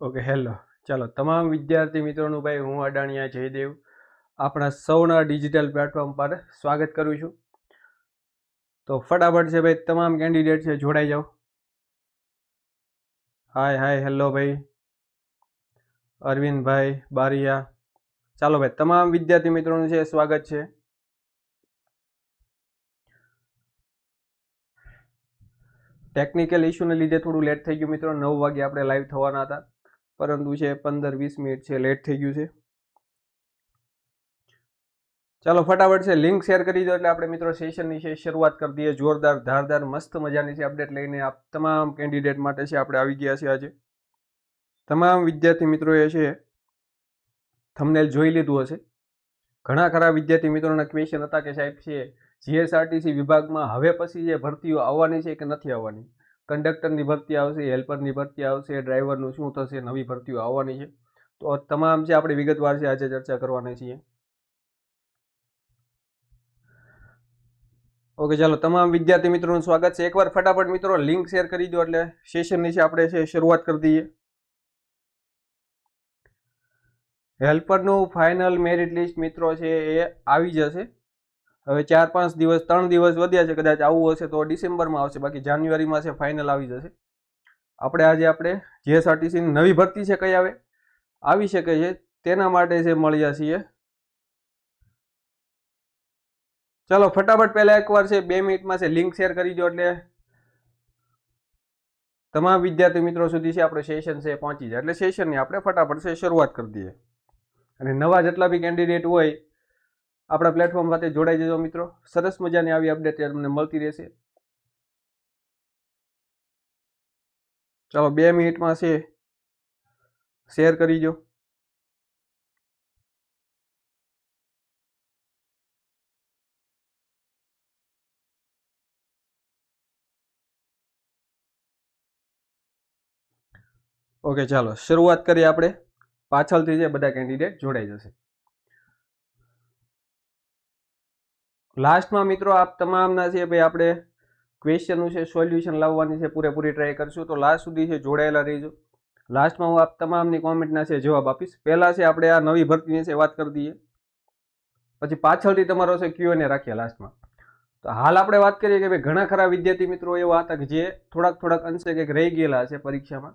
Okay hello ચાલો, તમામ વિદ્યાર્થી મિત્રોનું ભાઈ, હું અડાણિયા જયદેવ, આપણા સૌના ડિજિટલ પ્લેટફોર્મ પર સ્વાગત કરું છું. તો ફટાફટ છે ભાઈ, તમામ કેન્ડિડેટ છે, જોડાઈ જાઓ. હાય હાય હેલો ભાઈ. અરવિંદભાઈ બારિયા. ચાલો ભાઈ, તમામ વિદ્યાર્થી મિત્રોનું છે, સ્વાગત છે. ટેકનિકલ ઇસ્યુને લીધે થોડું લેટ થઈ ગયું, મિત્રો. નવ વાગે આપણે લાઈવ થવાના હતા. પરંતુ છે પંદર વીસ મિનિટ છે લેટ થઈ ગયું છે. ચાલો ફટાફટ છે લિંક શેર કરી દો એટલે આપણે મિત્રો સેશનની છે, શરૂઆત કરી દઈએ. જોરદાર, ધારદાર, મસ્ત મજાની છે અપડેટ લઈને આપ તમામ કેન્ડિડેટ માટે છે આપણે આવી ગયા છે આજે. તમામ વિદ્યાર્થી મિત્રોએ છે થમનેલ જોઈ લીધું હશે. ઘણા ખરા વિદ્યાર્થી મિત્રોના ક્વેશ્ચન હતા કે સાહેબ છે જીએસઆરટીસી વિભાગમાં હવે પછી જે ભરતીઓ આવવાની છે કે નથી આવવાની? કંડક્ટરની ભરતી આવશે હેલ્પરની ભરતી આવશે ડ્રાઈવરનું શું થશે, નવી ભરતીઓ આવવાની છે. તો તમામ છે આપણે વિગતવાર છે, આજે ચર્ચા કરવાની છીએ. ઓકે ચાલો, તમામ વિદ્યાર્થી મિત્રોનું સ્વાગત છે. એકવાર ફટાફટ મિત્રો લિંક શેર કરી દો, એટલે સેશનની છે આપણે છે, શરૂઆત કરી દઈએ. હેલ્પરનું ફાઇનલ મેરિટ લિસ્ટ મિત્રો છે, એ આવી જશે. હવે ચાર પાંચ દિવસ, ત્રણ દિવસ વધ્યા છે કદાચ આવું હશે તો ડિસેમ્બરમાં આવશે, બાકી જાન્યુઆરીમાં છે ફાઇનલ આવી જશે. આપણે આજે આપણે જીએસઆરટીસીની નવી ભરતી છે કઈ આવે? આવી શકે છે, તેના માટે છે મળ્યા છીએ. ચાલો, ફટાફટ પહેલા એકવાર છે, બે મિનિટમાં છે લિંક શેર કરી દો એટલે તમામ વિદ્યાર્થી મિત્રો સુધી છે, આપણે સેશન છે પહોંચી જાય. એટલે સેશનની આપણે ફટાફટ છે, શરૂઆત કરી દઈએ. અને નવા જેટલા બી કેન્ડિડેટ હોય આપણા પ્લેટફોર્મ સાથે જોડાઈ જજો મિત્રો. સરસ મજાની આવી અપડેટ તમને મળતી રહેશે. ચાલો બે મિનિટમાં છે શેર કરી દો. ઓકે ચાલો. શરૂઆત કરીએ આપણે. પાછળથી જે બધા કેન્ડિડેટ જોડાઈ જશે. લાસ્ટમાં મિત્રો આપ તમામના છે ભાઈ આપણે ક્વેશ્ચનનું છે સોલ્યુશન લાવવાની છે, પૂરેપૂરી ટ્રાય કરશું. તો લાસ્ટ સુધી છે, જોડાયેલા રહીજો. લાસ્ટમાં હું આપ તમામની કોમેન્ટના છે, જવાબ આપીશ. પહેલાં છે, આપણે આ નવી ભરતીની છે વાત કરી દઈએ. પછી પાછળથી તમારો છે ક્યુએનએ રાખીએ લાસ્ટમાં તો હાલ આપણે વાત કરીએ કે ભાઈ ઘણા ખરા વિદ્યાર્થી મિત્રો એવા હતા કે જે થોડાક થોડાક અંશે કંઈક રહી ગયેલા છે પરીક્ષામાં.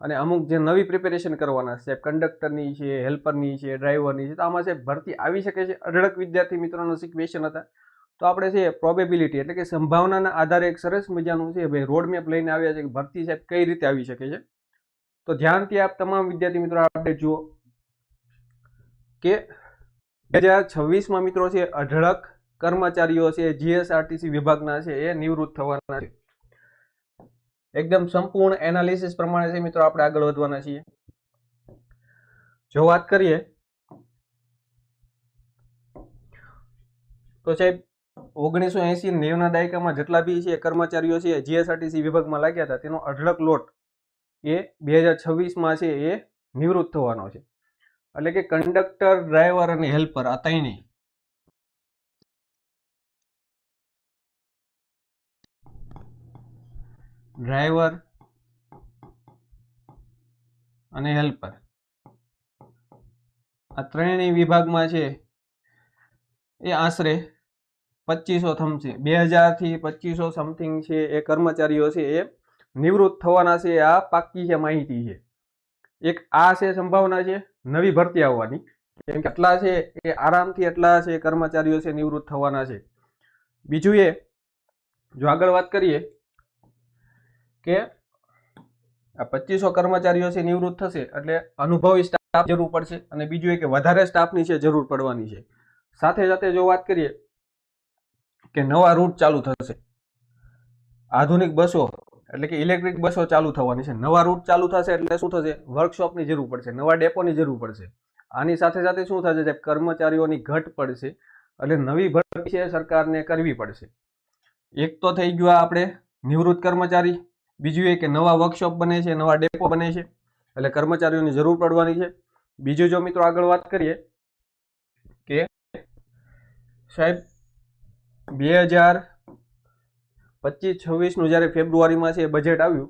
અને અમુક જે નવી પ્રિપેરેશન કરવાના છે કંડક્ટરની છે હેલ્પરની છે ડ્રાઈવરની છે, તો આમાં છે ભરતી આવી શકે છે. અઢળક વિદ્યાર્થી મિત્રોનો સિક્વેશન હતા. તો આપણે છે પ્રોબેબિલિટી એટલે કે સંભાવનાના આધારે એક સરસ મજાનું છે ભાઈ રોડ મેપ લઈને આવ્યા છે કે ભરતી સાહેબ કઈ રીતે આવી શકે છે. તો ધ્યાનથી આપ તમામ વિદ્યાર્થી મિત્રો આપણે જુઓ કે બે હજાર છવ્વીસમાં મિત્રો છે અઢળક કર્મચારીઓ છે જીએસઆરટીસી વિભાગના છે, એ નિવૃત્ત થવાના છે. એકદમ સંપૂર્ણ એનાલિસિસ પ્રમાણે છે મિત્રો આપણે આગળ વધવાના છીએ. જો વાત કરીએ, તો સાહેબ, ઓગણીસો એસી નેવના દાયકામાં જેટલા બી છે કર્મચારીઓ છે જીએસઆરટીસી વિભાગમાં લાગ્યા હતા, તેનો અઢળક લોટ એ બે હજાર છવ્વીસમાં છે એ નિવૃત્ત થવાનો છે. એટલે કે કંડક્ટર ડ્રાઈવર અને હેલ્પર આ ત્રણેય. ડ્રાઈવર અને હેલ્પર. આ ત્રણેય વિભાગમાં છે એ આશરે પચીસો થમશે બે હજારથી પચીસો સમથિંગ છે એ કર્મચારીઓ છે એ નિવૃત્ત થવાના છે. આ પાક્કી છે, માહિતી છે. એક આ છે સંભાવના છે, નવી ભરતી આવવાની. કેમ કે આટલા છે એ આરામથી એટલા છે કર્મચારીઓ છે નિવૃત્ત થવાના છે. બીજું એ, જો આગળ વાત કરીએ કે આ પચીસો કર્મચારીઓ છે, નિવૃત્ત થશે એટલે અનુભવી સ્ટાફ જરૂર પડશે અને બીજું એ કે વધારે સ્ટાફની છે, જરૂર પડવાની છે. સાથે સાથે જો વાત કરીએ કે નવા રૂટ ચાલુ થશે. આધુનિક બસો એટલે કે ઇલેક્ટ્રિક બસો ચાલુ થવાની છે. નવા રૂટ ચાલુ થશે એટલે શું થશે? વર્કશોપની જરૂર પડશે, નવા ડેપોની જરૂર પડશે. આની સાથે સાથે શું થશે સાહેબ? કર્મચારીઓની ઘટ પડશે એટલે નવી ભરતી છે સરકારને કરવી પડશે. એક તો થઈ ગયું આપણે નિવૃત્ત કર્મચારી બીજું એ કે નવા વર્કશોપ બને છે, નવા ડેપો બને છે, એટલે કર્મચારીઓની જરૂર પડવાની છે. બીજું જો મિત્રો આગળ વાત કરીએ કે સાહેબ, બે હજાર પચીસ છવ્વીસનું જ્યારે ફેબ્રુઆરીમાં છે બજેટ આવ્યું,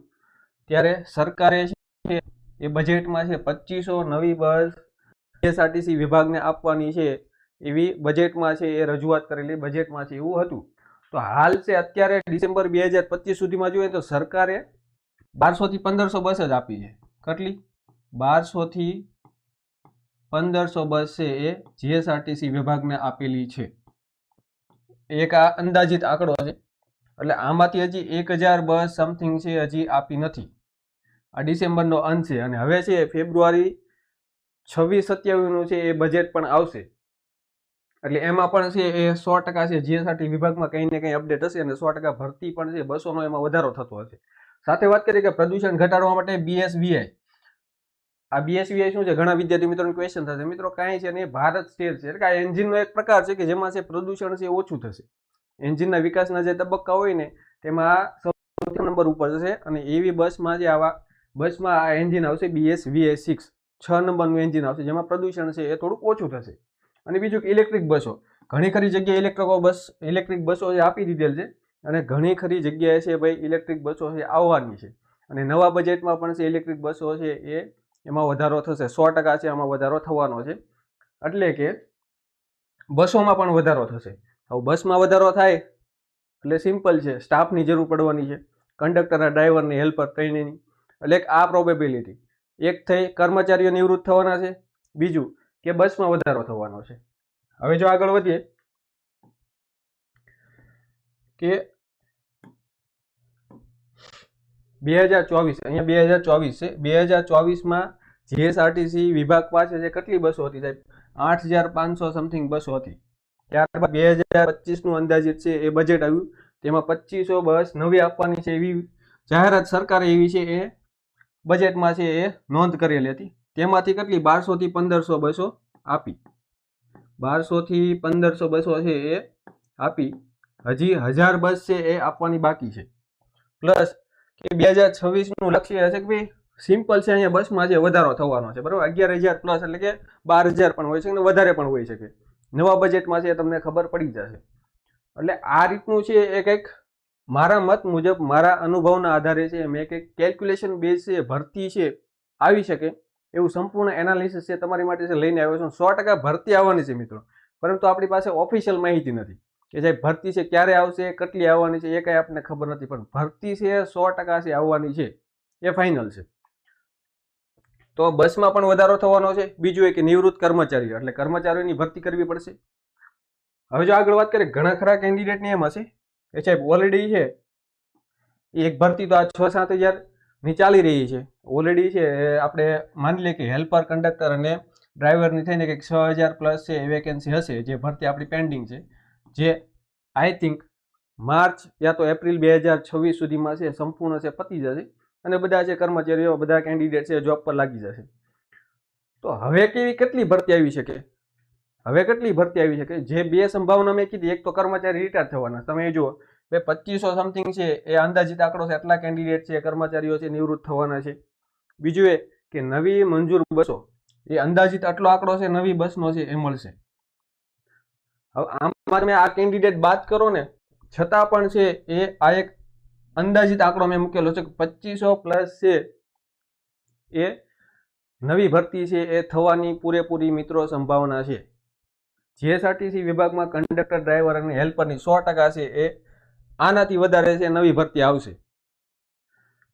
ત્યારે સરકારે છે એ બજેટમાં છે પચીસો નવી બસ જીએસઆરટીસી વિભાગને આપવાની છે એવી બજેટમાં છે એ રજૂઆત કરેલી બજેટમાં છે એવું હતું. તો હાલ છે અત્યારે ડિસેમ્બર બે હજાર પચીસ સુધીમાં જોઈએ તો સરકારે બારસો થી પંદરસો બસ જ આપી છે. કેટલી? બારસો થી પંદરસો બસ છે એ જીએસઆરટીસી વિભાગને આપેલી છે. એક આ અંદાજિત આંકડો છે એટલે આમાંથી હજી એક હજાર બસ સમથિંગ છે હજી આપી નથી. આ ડિસેમ્બરનો અંત છે અને હવે છે ફેબ્રુઆરી છવ્વીસ સત્યાવીસનું છે એ બજેટ પણ આવશે. એટલે એમાં પણ છે એ સો ટકા છે, જીએસઆરટી વિભાગમાં કંઈ ને કંઈ અપડેટ હશે અને સો ટકા ભરતી પણ છે, બસોનો એમાં વધારો થતો હશે. સાથે વાત કરીએ કે પ્રદૂષણ ઘટાડવા માટે બીએસવીઆઈ આ બીએસવીઆઈ શું છે? ઘણા વિદ્યાર્થી મિત્રોને ક્વેશ્ચન થશે. મિત્રો, કાંઈ છે ને ભારત સ્ટેટ છે. એટલે આ એન્જિનનો એક પ્રકાર છે કે જેમાં છે પ્રદૂષણ છે ઓછું થશે. એન્જિનના વિકાસના જે તબક્કા હોય ને, તેમાં આ સૌથી નંબર ઉપર જશે અને એવી બસમાં જે આવા, બસમાં આ એન્જિન આવશે બીએસ સિક્સ છ નંબરનું એન્જિન આવશે, જેમાં પ્રદૂષણ છે એ થોડુંક ઓછું થશે. અને બીજું ઇલેક્ટ્રિક બસો. ઘણી ખરી જગ્યાએ ઇલેક્ટ્રિકો બસ ઇલેક્ટ્રિક બસો આપી દીધેલ છે. અને ઘણી ખરી જગ્યાએ છે ભાઈ ઇલેક્ટ્રિક બસો છે આવવાની છે. અને નવા બજેટમાં પણ છે ઇલેક્ટ્રિક બસો છે એ એમાં વધારો થશે. સો ટકા છે એમાં વધારો થવાનો છે. એટલે કે બસોમાં પણ વધારો થશે. હવે બસમાં વધારો થાય એટલે સિમ્પલ છે. સ્ટાફની જરૂર પડવાની છે. કંડક્ટર ડ્રાઈવરની હેલ્પર ટ્રેનિંગની એટલે આ પ્રોબેબિલિટી એક થઈ કર્મચારીઓ નિવૃત્ત થવાના છે. બીજું કે બસમાં વધારો થવાનો છે. હવે જો આગળ વધીએ કે બે હજાર ચોવીસ, અહીંયા બે હજાર ચોવીસ છે બે હજાર ચોવીસમાં જીએસઆરટીસી વિભાગ પાસે છે કેટલી બસો હતી સાહેબ? આઠ હજાર પાંચસો સમથિંગ બસો હતી. ત્યારબાદ બે હજાર પચીસનું અંદાજિત છે એ બજેટ આવ્યું. તેમાં પચીસો બસ નવી આપવાની છે એવી જાહેરાત સરકારે એવી છે એ બજેટમાં છે એ નોંધ કરેલી હતી. તેમાંથી કેટલી? બારસો થી પંદરસો બસો આપી. બારસો થી પંદરસો બસો છે એ આપી. હજી હજાર બસ છે એ આપવાની બાકી છે. પ્લસ કે બે હજાર છવ્વીસનું લક્ષ્ય હશે કે ભાઈ? સિમ્પલ છે અહીંયા બસમાં જે વધારો થવાનો છે. બરાબર? અગિયાર હજાર પ્લસ એટલે કે બાર હજાર પણ હોય છે અને વધારે પણ હોઈ શકે. નવા બજેટમાં છે તમને ખબર પડી જશે. એટલે આ રીતનું છે એ કંઈક મારા મત મુજબ, મારા અનુભવના આધારે છે. મેં કંઈક કેલ્ક્યુલેશન બેઝ છે, ભરતી છે, આવી શકે. એવું સંપૂર્ણ એનાલિસિસ છે તમારી માટે છે, લઈને આવ્યો છું. સો ટકા ભરતી આવવાની છે મિત્રો. પરંતુ આપણી પાસે ઓફિશિયલ માહિતી નથી. કે જે ભરતી છે, ક્યારે આવશે, કેટલી આવવાની છે, એ કંઈ આપણને ખબર નથી. પણ ભરતી છે, સો ટકા છે, આવવાની છે. એ ફાઇનલ છે. તો બસમાં પણ વધારો થવાનો છે. બીજું એક નિવૃત્ત કર્મચારીઓ એટલે કર્મચારીઓની ભરતી કરવી પડશે. હવે જો આગળ વાત કરીએ, ઘણા ખરા કેન્ડિડેટની એમ હશે. કે સાહેબ ઓલરેડી છે. એક ભરતી તો આ છ સાત હજાર ની ચાલી રહી છે. ઓલરેડી છે આપણે માની લઈએ કે હેલ્પર કંડક્ટર અને ડ્રાઈવરની થઈને કંઈક છ હજાર પ્લસ છે એ વેકેન્સી હશે, જે ભરતી આપણી પેન્ડિંગ છે. જે આઈ થિંક માર્ચ યા તો એપ્રિલ બે હજાર છવ્વીસ સુધીમાં છે, સંપૂર્ણ છે, પતી જશે. અને બધા છે કર્મચારીઓ, બધા કેન્ડિડેટ છે જોબ પર લાગી જશે. તો હવે કેવી, કેટલી ભરતી આવી શકે? હવે કેટલી ભરતી આવી શકે? જે બે સંભાવના મેં કીધી, એક તો કર્મચારી રિટાયર થવાના. તમે જુઓ. બે પચીસો સમથિંગ છે, એ અંદાજિત આંકડો છે એટલા કેન્ડિડેટ છે કર્મચારીઓ છે નિવૃત્ત થવાના છે. બીજું એ કે નવી મંજૂર બસો, એ અંદાજિત આટલો આંકડો છે, નવી બસનો છે, એ મળશે. હવે આમાં તમે આ કેન્ડિડેટ બાદ કરો ને, છતાં પણ છે, એ આ એક અંદાજિત આંકડો મેં મૂકેલો છે કે પચીસો પ્લસ છે, એ નવી ભરતી છે, એ થવાની પૂરેપૂરી મિત્રો સંભાવના છે. જીએસઆરટીસી વિભાગમાં કંડક્ટર ડ્રાઈવર અને હેલ્પરની સો ટકા છે, એ આનાથી વધારે છે, નવી ભરતી આવશે.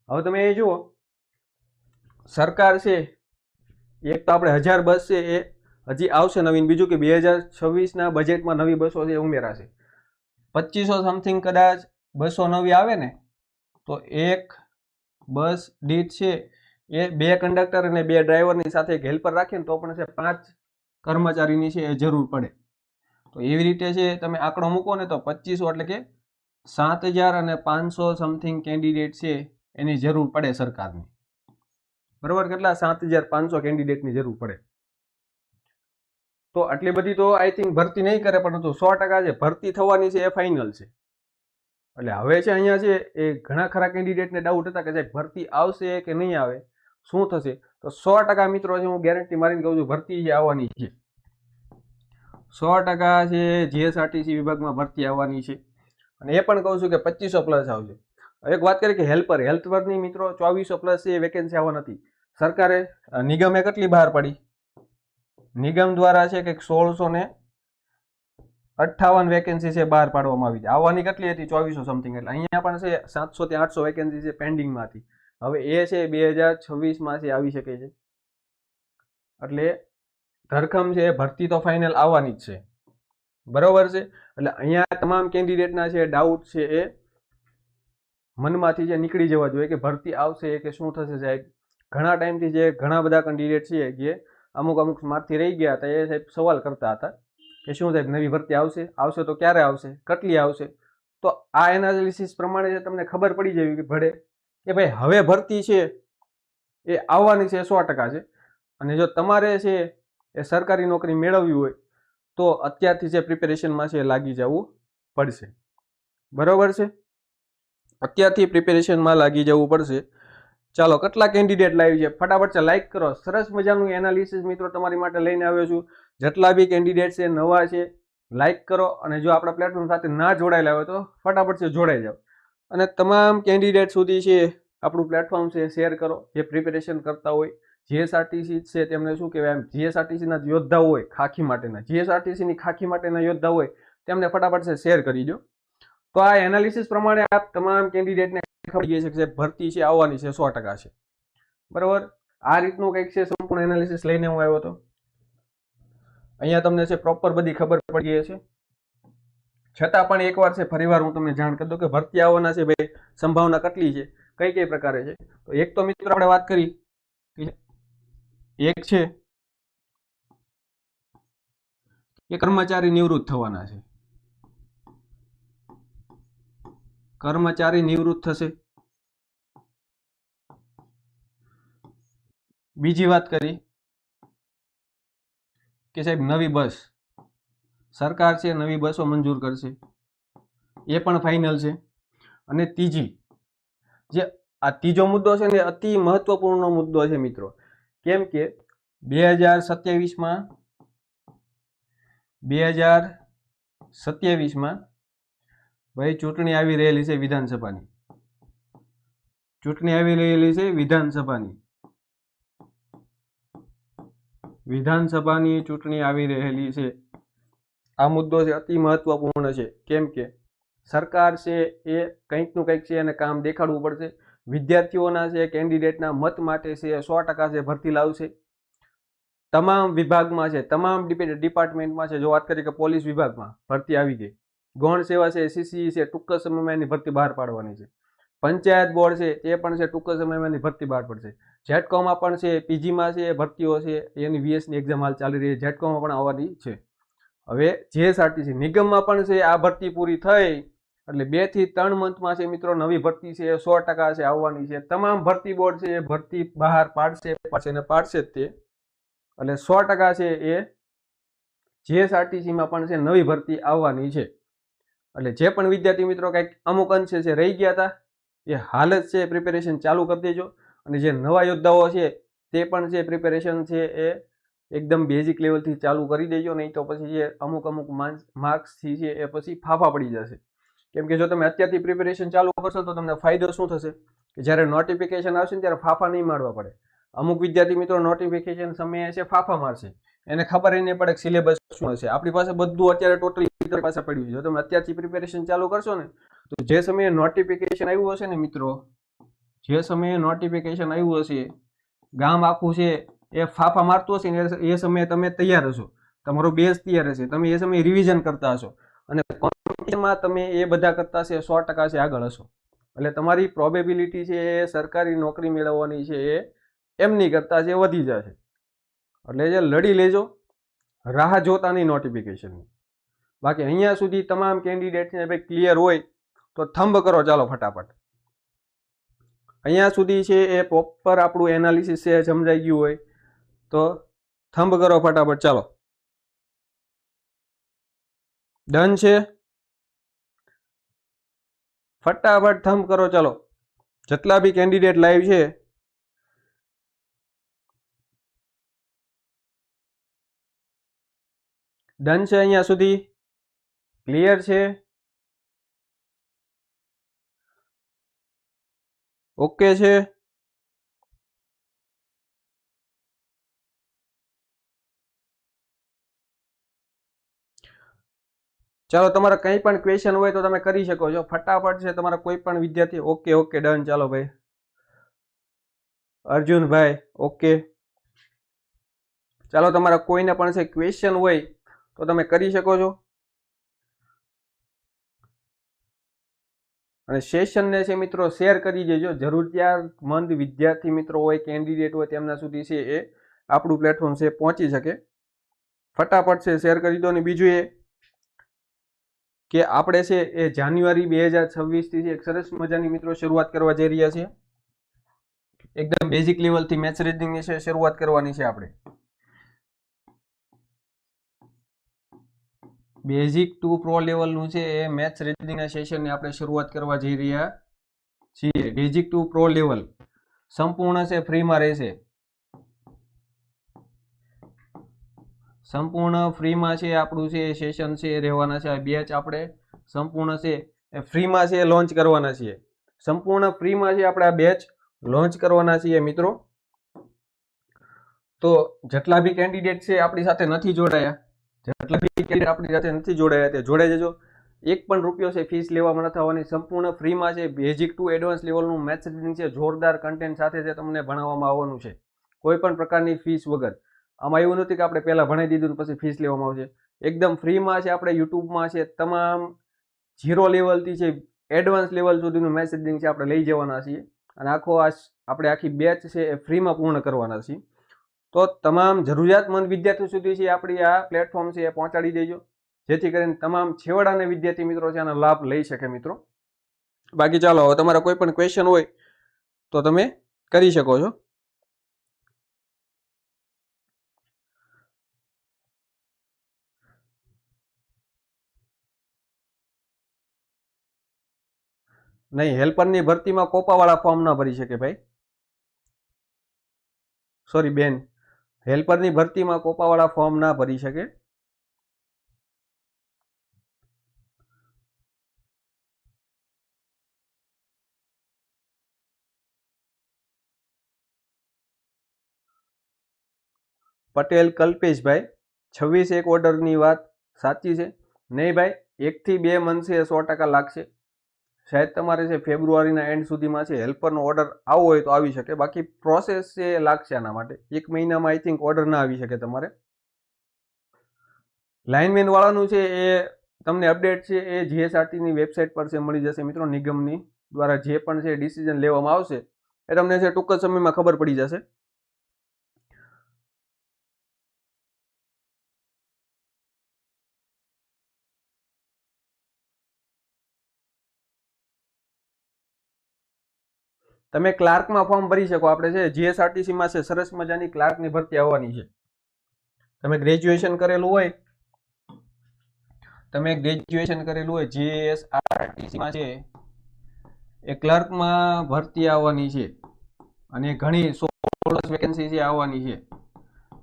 હવે તમે એ જુઓ, સરકાર છે, એક તો આપણે હજાર બસ છે, એ હજી આવશે નવીન. બીજું કે બે હજાર છવ્વીસના બજેટમાં નવી બસો છે ઉમેરાશે. પચીસો સમથિંગ કદાચ બસો નવી આવે ને, તો એક બસ દીઠ છે, એ બે કંડક્ટર અને બે ડ્રાઈવરની સાથે એક હેલ્પર રાખીને તો પણ છે, પાંચ કર્મચારીની છે, એ જરૂર પડે. તો એવી રીતે છે, તમે આંકડો મૂકો ને, તો પચીસો એટલે કે સાત હજાર અને પાંચસો સમથિંગ કેન્ડિડેટ છે, એની જરૂર પડે સરકારની. બરાબર? કેટલા? સાત હજાર પાંચસો કેન્ડિડેટની જરૂર પડે. તો આટલી બધી તો આઈ થિંક ભરતી નહીં કરે, પરંતુ સો ટકા જે ભરતી થવાની છે એ ફાઇનલ છે. એટલે હવે છે અહીંયા છે, એ ઘણા ખરા કેન્ડિડેટને ડાઉટ હતા કે સાહેબ, ભરતી આવશે કે નહીં આવે? શું થશે? તો સો ટકા મિત્રો છે હું ગેરંટી મારીને કહું છું, ભરતી જે આવવાની છે. સો ટકા છે જીએસઆરટીસી વિભાગમાં ભરતી આવવાની છે. અને એ પણ કહું છું કે પચીસો પ્લસ આવશે. એક વાત કરીએ કે હેલ્પર હેલ્પરની મિત્રો, ચોવીસો પ્લસ એ વેકેન્સી આવવા નથી. સરકારે નિગમે કેટલી બહાર પાડી? નિગમ દ્વારા છે કે સોળસો ને અઠ્ઠાવન વેકેન્સી છે બહાર પાડવામાં આવી છે. આવવાની કેટલી હતી? ચોવીસો સમથિંગ એટલે અહીંયા પણ છે સાતસો થી આઠસો વેકેન્સી છે પેન્ડિંગમાં હતી હવે એ છે બે હજાર છવ્વીસમાં છે, આવી શકે છે. એટલે ધરખમ છે ભરતી તો ફાઇનલ આવવાની જ છે. બરોબર છે? એટલે અહીંયા તમામ કેન્ડિડેટના છે ડાઉટ છે એ મનમાંથી જે નીકળી જવા જોઈએ કે ભરતી આવશે કે શું થશે સાહેબ? ઘણા ટાઈમથી જે ઘણા બધા કેન્ડિડેટ છે જે અમુક અમુક માર્કથી રહી ગયા હતા, એ સાહેબ સવાલ કરતા હતા કે શું સાહેબ નવી ભરતી આવશે? આવશે તો ક્યારે આવશે? કેટલી આવશે? તો આ એનાલિસિસ પ્રમાણે જે તમને ખબર પડી જવી કે ભળે કે ભાઈ હવે ભરતી છે એ આવવાની છે સો ટકા છે. અને જો તમારે છે એ સરકારી નોકરી મેળવવી હોય તો અત્યારથી જે પ્રિપેરેશનમાં છે એ લાગી જવું પડશે. બરોબર છે? અત્યારથી પ્રિપેરેશનમાં લાગી જવું પડશે. ચાલો કેટલા કેન્ડિડેટ લાવી છે. ફટાફટ છે લાઈક કરો. સરસ મજાનું એનાલિસિસ મિત્રો તમારી માટે લઈને આવ્યો છું. જેટલા બી કેન્ડિડેટ છે, નવા છે લાઈક કરો. અને જો આપણા પ્લેટફોર્મ સાથે ના જોડાયેલા હોય તો ફટાફટ છે, જોડાઈ જાઓ. અને તમામ કેન્ડિડેટ સુધી છે, આપણું પ્લેટફોર્મ છે શેર કરો. જે પ્રિપેરેશન કરતા હોય જીએસઆરટીસી છે તેમને શું કહેવાય જીએસઆરટીસીના યોદ્ધા હોય ખાખી માટેના. જીએસઆરટીસીની ખાખી માટેના યોદ્ધા હોય તેમને ફટાફટ છે શેર કરી દો. તો આ એનાલિસિસ પ્રમાણે આ તમામ કેન્ડિડેટને ખબર છે કે ભરતી છે, આવવાની છે, સો ટકા છે. બરાબર? આ રીતનું કંઈક છે સંપૂર્ણ એનાલિસિસ લઈને હું આવ્યો હતો અહીંયા તમને છે પ્રોપર બધી ખબર પડી છે છતાં પણ એકવાર છે ફરીવાર હું તમને જાણ કરી દઉં કે ભરતી આવવાના છે ભાઈ, સંભાવના કેટલી છે? કઈ કઈ પ્રકારે છે? તો એક તો મિત્રો આપણે વાત કરી એક છે કે કર્મચારી નિવૃત્ત થવાના છે. કર્મચારી નિવૃત્ત થશે. બીજી વાત કરી કે સાહેબ નવી બસ, સરકાર છે, નવી બસો મંજૂર કરશે. એ પણ ફાઇનલ છે. અને ત્રીજી, જે આ ત્રીજો મુદ્દો છે ને અતિ મહત્વપૂર્ણ મુદ્દો છે મિત્રો. કેમ કે બે હજાર સત્યાવીસમાં, બે હજાર સત્યાવીસમાં ભાઈ ચૂંટણી આવી રહેલી છે વિધાનસભાની. ચૂંટણી આવી રહેલી છે વિધાનસભાની. વિધાનસભાની ચૂંટણી આવી રહેલી છે. આ મુદ્દો અતિ મહત્વપૂર્ણ છે. કેમ કે સરકાર છે એ કંઈકનું કંઈક છે અને કામ દેખાડવું પડશે. વિદ્યાર્થીઓના છે, કેન્ડિડેટના મત માટે છે સો ટકા છે ભરતી લાવશે. તમામ વિભાગમાં છે, તમામ ડિપાર્ટમેન્ટમાં છે, જો વાત કરીએ કે પોલીસ વિભાગમાં ભરતી આવી ગઈ. ગૌણ સેવા છે સીસી છે, ટૂંક સમયમાં એની ભરતી બહાર પાડવાની છે. પંચાયત બોર્ડ છે તે પણ છે, ટૂંક સમયમાં એની ભરતી બહાર પડશે. જેટકોમાં પણ છે, પીજીમાં છે, ભરતીઓ છે, એની વીએસની એક્ઝામ હાલ ચાલી રહી છે જેટકોમાં પણ આવવાની છે. હવે જીએસઆરટીસી નિગમમાં પણ છે, આ ભરતી પૂરી થઈ એટલે બેથી ત્રણ મંથમાં છે મિત્રો, નવી ભરતી છે, સો ટકા છે આવવાની છે. તમામ ભરતી બોર્ડ છે એ ભરતી બહાર પાડશે પાડશે ને પાડશે જ તે. એટલે સો ટકા છે એ જીએસઆરટીસીમાં પણ છે, નવી ભરતી આવવાની છે. એટલે જે પણ વિદ્યાર્થી મિત્રો કંઈક અમુક અંશે છે, રહી ગયા હતા એ હાલ જ છે પ્રિપેરેશન ચાલુ કરી દેજો. અને જે નવા યોદ્ધાઓ છે, તે પણ છે પ્રિપેરેશન છે એ એકદમ બેઝિક લેવલથી ચાલુ કરી દેજો. નહીં તો પછી જે અમુક અમુક માર્ક્સથી છે એ પછી ફાફા પડી જશે. કેમ કે જો તમે અત્યારથી પ્રિપેરેશન ચાલુ કરશો તો તમને ફાયદો શું થશે? કે જ્યારે નોટિફિકેશન આવશે ને ત્યારે ફાફા નહીં મારવા પડે. અમુક વિદ્યાર્થી મિત્રો નોટિફિકેશન સમયે છે, ફાફા મારશે. એને ખબર એને પડે કે સિલેબસ શું હશે. આપણી પાસે બધું અત્યારે ટોટલી પાસે પડ્યું છે. જો તમે અત્યારથી પ્રિપેરેશન ચાલુ કરશો ને, તો જે સમયે નોટિફિકેશન આવ્યું હશે ને મિત્રો, જે સમયે નોટિફિકેશન આવ્યું હશે, ગામ આખું છે, એ ફાફા મારતું હશે ને, એ સમયે તમે તૈયાર હશો. તમારો બેઝ તૈયાર હશે. તમે એ સમયે રિવિઝન કરતા હશો. અને કોમ્પિટિશનમાં તમે એ બધા કરતા છે સો ટકા છે આગળ હશો. એટલે તમારી પ્રોબેબિલિટી છે એ સરકારી નોકરી મેળવવાની છે એ એમની કરતાં છે વધી જશે. એટલે જે લડી લેજો, રાહ જોતાની નોટિફિકેશનની બાકી અહીંયા સુધી તમામ કેન્ડિડેટને ભાઈ ક્લિયર હોય, તો થંભ કરો, ચાલો ફટાફટ. અહીંયા સુધી છે એ પ્રોપર આપણું એનાલિસિસ છે સમજાઈ ગયું હોય, તો થંભ કરો ફટાફટ, ચાલો. ડન છે? ફટાફટ થમ કરો, ચાલો. જેટલા બી કેન્ડિડેટ લાઈવ છે ડન છે અહીંયા સુધી. ક્લિયર છે. ઓકે છે. ચાલો, તમારા કંઈ પણ ક્વેશ્ચન હોય તો તમે કરી શકો છો. ફટાફટ છે, તમારા કોઈ પણ વિદ્યાર્થી ઓકે ઓકે ડન ચાલો ભાઈ. અર્જુનભાઈ ઓકે ચાલો, તમારા કોઈને પણ છે ક્વેશ્ચન હોય તો તમે કરી શકો છો. અને સેશનને છે, મિત્રો શેર કરી દેજો. જરૂરિયાતમંદ વિદ્યાર્થી મિત્રો હોય કેન્ડિડેટ હોય, તેમના સુધી છે એ આપણું પ્લેટફોર્મ છે, પહોંચી શકે. ફટાફટ છે શેર કરી દો. અને બીજું એ કે આપણે છે એ જાન્યુઆરી બે હજાર છવ્વીસથી છે એક સરસ મજાની મિત્રો શરૂઆત કરવા જઈ રહ્યા છીએ. એકદમ બેઝિક લેવલથી મેથ્સ રીડિંગની છે, શરૂઆત કરવાની છે આપણે. બેઝિક ટુ પ્રો લેવલનું છે એ મેથ્સ રીડિંગના સેશનની આપણે શરૂઆત કરવા જઈ રહ્યા છીએ. બેઝિક ટુ પ્રો લેવલ સંપૂર્ણ છે ફ્રીમાં રહેશે. સંપૂર્ણ ફ્રીમાં છે, આપણું છે સેશન છે, રહેવાના છે, આ બેચ આપણે સંપૂર્ણ છે, એ ફ્રીમાં છે લોન્ચ કરવાના છીએ. સંપૂર્ણ ફ્રીમાં છે, આપણે આ બેચ લોન્ચ કરવાના છીએ, મિત્રો. તો જેટલા બી કેન્ડિડેટ છે, આપણી સાથે નથી જોડાયા. જેટલા બી કેન્ડિડેટ આપણી સાથે નથી જોડાયા, તે જોડાઈ જજો. એક પણ રૂપિયો છે ફીસ લેવામાં નથી આવવાની સંપૂર્ણ ફ્રીમાં છે બેઝિક ટુ એડવાન્સ લેવલનું મેથ્સ રીડિંગ છે, જોરદાર કન્ટેન્ટ સાથે છે, તમને ભણાવવામાં આવવાનું છે. કોઈ પણ પ્રકારની ફીસ વગર. આમાં એવું નથી કે આપણે પહેલાં ભણાવી દીધું પછી ફીસ લેવામાં આવશે. એકદમ ફ્રીમાં છે આપણે, યુટ્યુબમાં છે, તમામ ઝીરો લેવલથી છે એડવાન્સ લેવલ સુધીનું મેસેજિંગ છે, આપણે લઈ જવાના છીએ. અને આખો આ આપણે આખી બેચ છે એ ફ્રીમાં પૂર્ણ કરવાના છીએ. તો તમામ જરૂરિયાતમંદ વિદ્યાર્થીઓ સુધી છે આપણી આ પ્લેટફોર્મ છે એ પહોંચાડી દેજો. જેથી કરીને તમામ છેવાડાના વિદ્યાર્થી મિત્રો છે આનો લાભ લઈ શકે મિત્રો. બાકી ચાલો, હવે તમારા કોઈ પણ ક્વેશ્ચન હોય તો તમે કરી શકો છો. નહીં, હેલ્પરની ભરતીમાં કોપાવાળા ફોર્મ ના ભરી શકે ભાઈ. સોરી બેન. હેલ્પરની ભરતીમાં કોપાવાળા ફોર્મ ના ભરી શકે. પટેલ કલ્પેશભાઈ છવ્વીસ એક ઓર્ડરની વાત સાચી છે. નહીં ભાઈ, એકથી બે મનસે સો ટકા લાગશે. શાયદ તમારે છે ફેબ્રુઆરીના એન્ડ સુધીમાં છે હેલ્પરનો ઓર્ડર આવો હોય તો આવી શકે. બાકી પ્રોસેસ છે એ લાગશે આના માટે. એક મહિનામાં આઈ થિંક ઓર્ડર ના આવી શકે તમારે. લાઇનમેન વાળાનું છે એ, તમને અપડેટ છે એ જીએસઆરટીની વેબસાઇટ પર છે, મળી જશે મિત્રો, નિગમની દ્વારા જે પણ છે ડિસિઝન લેવામાં આવશે. એ તમને છે ટૂંક જ સમયમાં ખબર પડી જશે. તમે ક્લાર્કમાં ફોર્મ ભરી શકો. આપણે છે જીએસઆરટીસીમાં છે, સરસ મજાની ક્લાર્કની ભરતી આવવાની છે. તમે ગ્રેજ્યુએશન કરેલું હોય, તમે ગ્રેજ્યુએશન કરેલું હોય જીએસઆરટીસીમાં છે, એ ક્લર્કમાં ભરતી આવવાની છે. અને ઘણી સોળ વેકેન્સી છે આવવાની છે.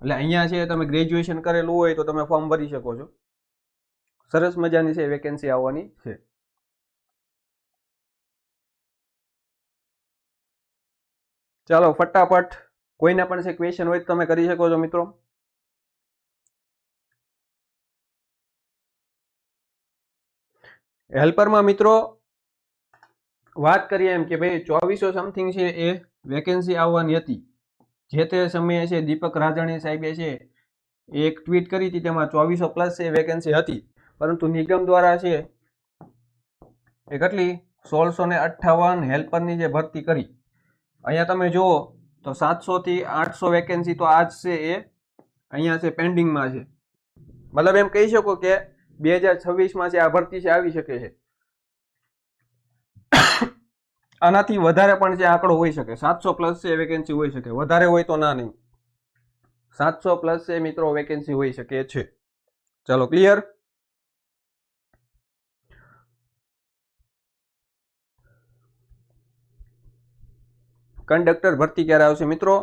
એટલે અહીંયા છે તમે ગ્રેજ્યુએશન કરેલું હોય તો તમે ફોર્મ ભરી શકો છો. સરસ મજાની છે વેકેન્સી આવવાની છે. ચાલો, ફટાફટ. કોઈને પણ છે ક્વેશ્ચન હોય તમે કરી શકો છો, મિત્રો. હેલ્પરમાં, મિત્રો, વાત કરીએ એમ કે ભાઈ, ચોવીસો સમથિંગ છે એ વેકેન્સી આવવાની હતી. જે તે સમયે છે દીપક રાજાણી સાહેબે છે, એક ટ્વીટ કરી હતી તેમાં ચોવીસો પ્લસ છે વેકેન્સી હતી. પરંતુ નિગમ દ્વારા છે એ કેટલી? સોળસો ને અઠ્ઠાવન હેલ્પરની જે ભરતી કરી. અહીંયા તમે જુઓ, તો સાતસો થી આઠસો વેકેન્સી તો આજ છે એ, અહીંયા છે પેન્ડિંગમાં છે. મતલબ એમ કહી શકો કે બે હજાર છવ્વીસમાં છે આ ભરતી છે, આવી શકે છે. આનાથી વધારે પણ જે આંકડો હોઈ શકે. સાતસો પ્લસ છે વેકેન્સી હોઈ શકે. વધારે હોય તો ના નહીં. સાતસો પ્લસ છે મિત્રો વેકેન્સી હોઈ શકે છે. ચાલો ક્લિયર કંડક્ટર ભરતી ક્યારે આવશે મિત્રો?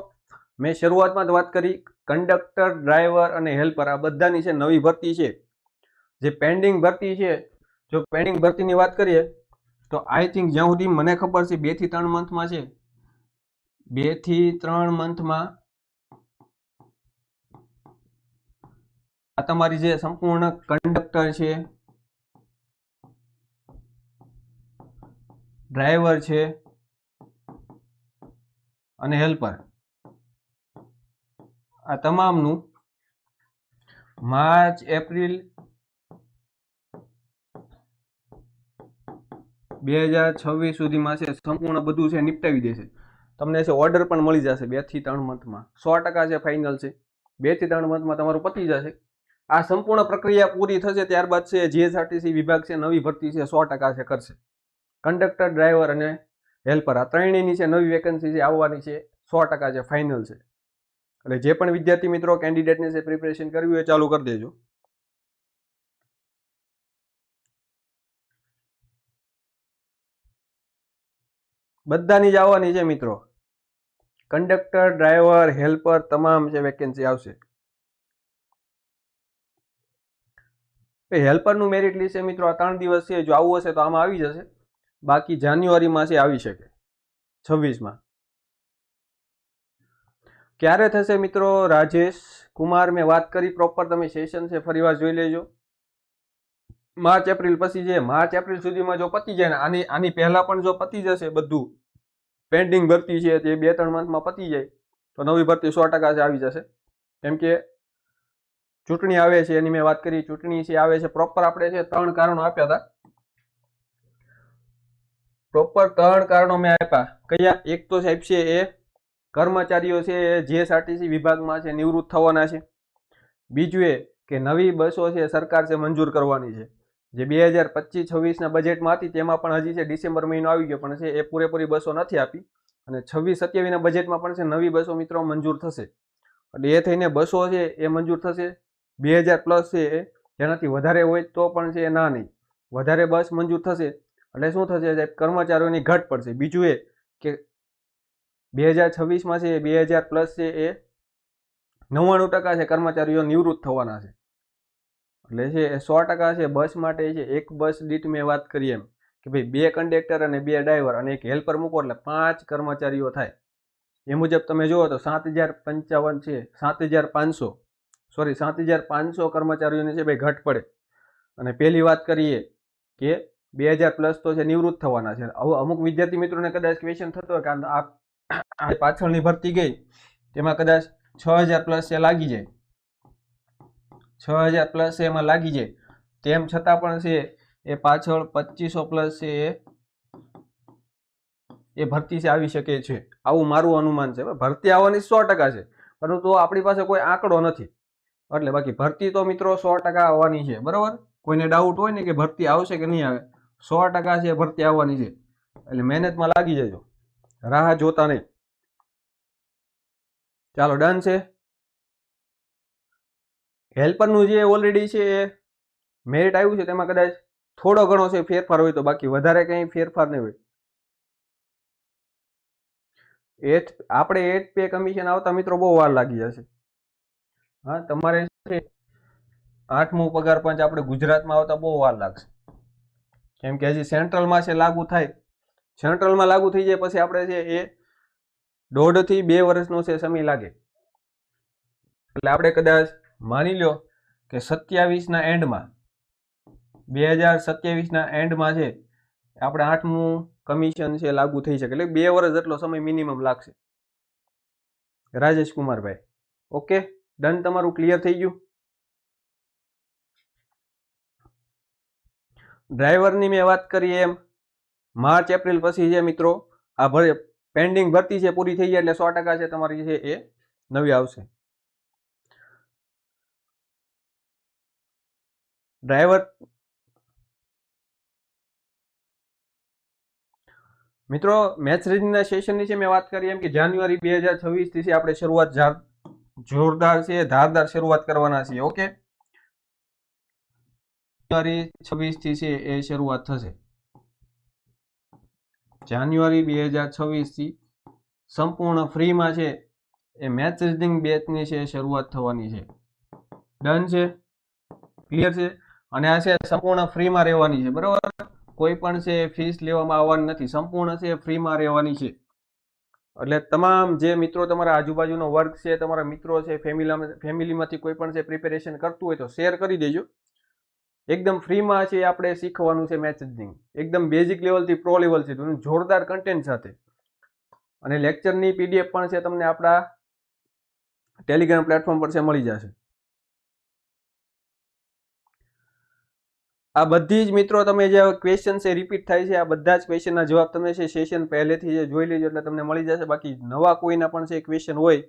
મેં શરૂઆતમાં જ વાત કરી, કંડક્ટર, ડ્રાઈવર અને હેલ્પર આ બધાની છે નવી ભરતી છે. જે પેન્ડિંગ ભરતી છે, જો પેન્ડિંગ ભરતીની વાત કરીએ, તો આઈ થિંક જ્યાં સુધી મને ખબર છે બેથી ત્રણ મંથમાં છે. બેથી ત્રણ મંથમાં આ તમારી જે સંપૂર્ણ કંડક્ટર છે, ડ્રાઈવર છે અને હેલ્પર આ તમામનું માર્ચ, એપ્રિલ બે હજાર છવ્વીસ સુધીમાં છે સંપૂર્ણ બધું છે નિપટાવી દેશે. તમને છે ઓર્ડર પણ મળી જશે બેથી ત્રણ મંથમાં સો ટકા છે ફાઇનલ છે. બેથી ત્રણ મંથમાં તમારું પતી જશે. આ સંપૂર્ણ પ્રક્રિયા પૂરી થશે ત્યારબાદ છે જીએસઆરટીસી વિભાગ છે, નવી ભરતી છે, સો ટકા છે, કરશે. કંડક્ટર ડ્રાઈવર અને હેલ્પર આ ત્રણેયની છે નવી વેકન્સી છે આવવાની છે, સો ટકા છે ફાઇનલ છે. એટલે જે પણ વિદ્યાર્થી મિત્રો કેન્ડિડેટને છે પ્રિપરેશન કરવી હોય ચાલુ કરી દેજો. બધાની જ આવવાની છે મિત્રો. કંડક્ટર ડ્રાઈવર હેલ્પર તમામ છે વેકેન્સી આવશે. હેલ્પરનું મેરિટ લિસ્ટ છે મિત્રો, આ ત્રણ દિવસ છે, જો આવવું હશે તો આમાં આવી જશે. બાકી જાન્યુઆરી માસે આવી શકે. છવ્વીસમાં. ક્યારે થશે મિત્રો? રાજેશ કુમાર, મેં વાત કરી પ્રોપર તમે સેશન છે, ફરીવાર જોઈ લેજો. માર્ચ, એપ્રિલ પછી છે માર્ચ, એપ્રિલ સુધીમાં જો પતી જાય ને, આની આની પહેલાં પણ જો પતી જશે બધું પેન્ડિંગ ભરતી છે, તે બે, ત્રણ મંથમાં પતી જાય, તો નવી ભરતી સો ટકા આવી જશે. કેમ કે ચૂંટણી આવે છે, એની મેં વાત કરી, ચૂંટણી છે, આવે છે પ્રોપર આપણે છે ત્રણ કારણો આપ્યા હતા પ્રોપર ત્રણ કારણો મેં આપ્યા. કયા? એક તો સાહેબ છે એ કર્મચારીઓ છે, એ જીએસઆરટીસી વિભાગમાં છે, નિવૃત્ત થવાના છે. બીજું એ કે નવી બસો છે, સરકાર છે, મંજૂર કરવાની છે. જે બે હજાર પચીસ છવ્વીસના બજેટમાં હતી, તેમાં પણ હજી છે, ડિસેમ્બર મહિનો આવી ગયો, પણ છે એ પૂરેપૂરી બસો નથી આપી. અને છવ્વીસ સત્યાવીસના બજેટમાં પણ છે, નવી બસો મિત્રો મંજૂર થશે. એટલે એ થઈને બસો છે, એ મંજૂર થશે. બે હજાર પ્લસ છે એ, જેનાથી વધારે હોય તો પણ છે એ ના નહીં. વધારે બસ મંજૂર થશે એટલે શું થશે સાહેબ કર્મચારીઓની ઘટ પડશે? બીજું એ કે બે હજાર છવ્વીસમાં છે, બે હજાર પ્લસ છે, એ નવ્વાણું ટકા છે કર્મચારીઓ નિવૃત્ત થવાના છે. એટલે છે એ સો ટકા છે બસ માટે છે, એક બસ દીઠ મેં વાત કરી એમ કે ભાઈ બે કંડક્ટર અને બે ડ્રાઈવર અને એક હેલ્પર મૂકો એટલે પાંચ કર્મચારીઓ થાય. એ મુજબ તમે જુઓ તો સાત હજાર પંચાવન છે, સાત હજાર પાંચસો. સોરી સાત હજાર પાંચસો કર્મચારીઓની છે ભાઈ ઘટ પડે. અને પહેલી વાત કરીએ કે બે હજાર પ્લસ તો છે, નિવૃત્ત થવાના છે. હવે અમુક વિદ્યાર્થી મિત્રોને કદાચ ક્વેશ્ચન થતો હોય કે આ પાછળની ભરતી ગઈ, તેમાં કદાચ છ હજાર પ્લસ એ લાગી જાય. છ હજાર પ્લસ એમાં લાગી જાય. તેમ છતાં પણ છે, એ પાછળ પચીસો પ્લસ છે એ એ ભરતી છે, આવી શકે છે. આવું મારું અનુમાન છે. ભરતી આવવાની સો ટકા છે, પરંતુ આપણી પાસે કોઈ આંકડો નથી. એટલે બાકી ભરતી તો મિત્રો સો ટકા આવવાની છે. બરાબર? કોઈને ડાઉટ હોય ને કે ભરતી આવશે કે નહીં આવે સો ટકા છે, ભરતી આવવાની છે. એટલે મહેનતમાં લાગી જજો. રાહ જોતા નહીં. ચાલો, ડન છે. હેલ્પરનું જે ઓલરેડી છે, એ મેરિટ આવ્યું છે, તેમાં કદાચ થોડો ઘણો છે, ફેરફાર હોય તો બાકી વધારે કંઈ ફેરફાર નહીં હોય. એટ, આપણે એટ પે કમિશન આવતા મિત્રો બહુ વાર લાગી જશે. હા, તમારે આઠમું પગાર પંચ આપણે ગુજરાતમાં આવતા બહુ વાર લાગશે. કેમ કે હજી સેન્ટ્રલમાં છે, લાગુ થાય. સેન્ટ્રલમાં લાગુ થઈ જાય પછી આપણે છે એ દોઢથી બે વર્ષનો છે સમય લાગે. એટલે આપણે કદાચ માની લો કે સત્યાવીસના એન્ડમાં, બે હજાર સત્યાવીસના એન્ડમાં છે, આપણે આઠમું કમિશન છે લાગુ થઈ શકે. એટલે બે વર્ષ જેટલો સમય મિનિમમ લાગશે. રાજેશ કુમારભાઈ ઓકે? ડન તમારું ક્લિયર થઈ ગયું? ડ્રાઈવરની મેં વાત કરી એમ. માર્ચ, એપ્રિલ પછી છે મિત્રો, આ ભરે, પેન્ડિંગ ભરતી છે, પૂરી થઈ જાય એટલે સો ટકા છે તમારી છે એ નવી આવશે. ડ્રાઈવર મિત્રો મેચ રીડિંગના સેશનની છે, મેં વાત કરી એમ કે જાન્યુઆરી બે હજાર છવ્વીસથી આપણે શરૂઆત જોરદાર છે, ધારદાર શરૂઆત કરવાના છીએ, ઓકે? જાન્યુઆરી છવ્વીસથી છે એ શરૂઆત થશે. જાન્યુઆરી બે હજાર છવ્વીસથી સંપૂર્ણ ફ્રીમાં છે એ મેથ્સ રીડિંગ બેચની છે શરૂઆત થવાની છે. ડન છે? ક્લિયર છે? અને આ છે સંપૂર્ણ ફ્રીમાં રહેવાની છે, બરાબર? કોઈ પણ છે ફીસ લેવામાં આવવાની નથી, સંપૂર્ણ છે ફ્રીમાં રહેવાની છે. એટલે તમામ જે મિત્રો તમારા આજુબાજુનો વર્ગ છે, તમારા મિત્રો છે ફેમિલી ફેમિલીમાંથી કોઈ પણ છે પ્રિપેરેશન કરતું હોય તો શેર કરી દેજો. એકદમ ફ્રીમાં છે આપણે શીખવાનું છે મેસેજિંગ એકદમ બેઝિક લેવલથી પ્રો લેવલ છે. જોરદાર કન્ટેન્ટ સાથે. અને લેક્ચરની પીડીએફ પણ છે તમને આપણા ટેલિગ્રામ પ્લેટફોર્મ પર છે, મળી જશે. આ બધી જ મિત્રો તમે જે ક્વેશ્ચન છે રિપીટ થાય છે. આ બધા જ ક્વેશ્ચનના જવાબ તમે છે સેશન પહેલેથી જે જોઈ લેજો એટલે તમને મળી જશે. બાકી નવા કોઈના પણ છે ક્વેશ્ચન હોય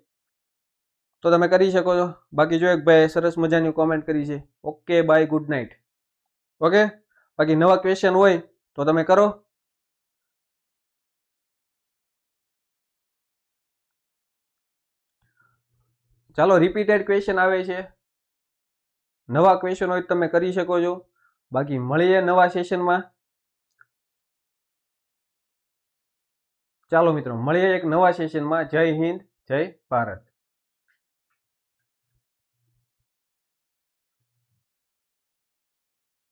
તો તમે કરી શકો છો. બાકી જો એક ભાઈ સરસ મજાની કોમેન્ટ કરી છે. Okay bye good night okay? બાકી નવા ક્વેશ્ચન હોય તો તમે કરો. ચાલો રિપીટેડ ક્વેશ્ચન આવે છે. નવા ક્વેશ્ચન હોય તમે કરી શકો છો. બાકી મળીએ નવા સેશનમાં ચાલો મિત્રો, મળીએ એક નવા સેશનમાં જય હિન્દ, જય ભારત.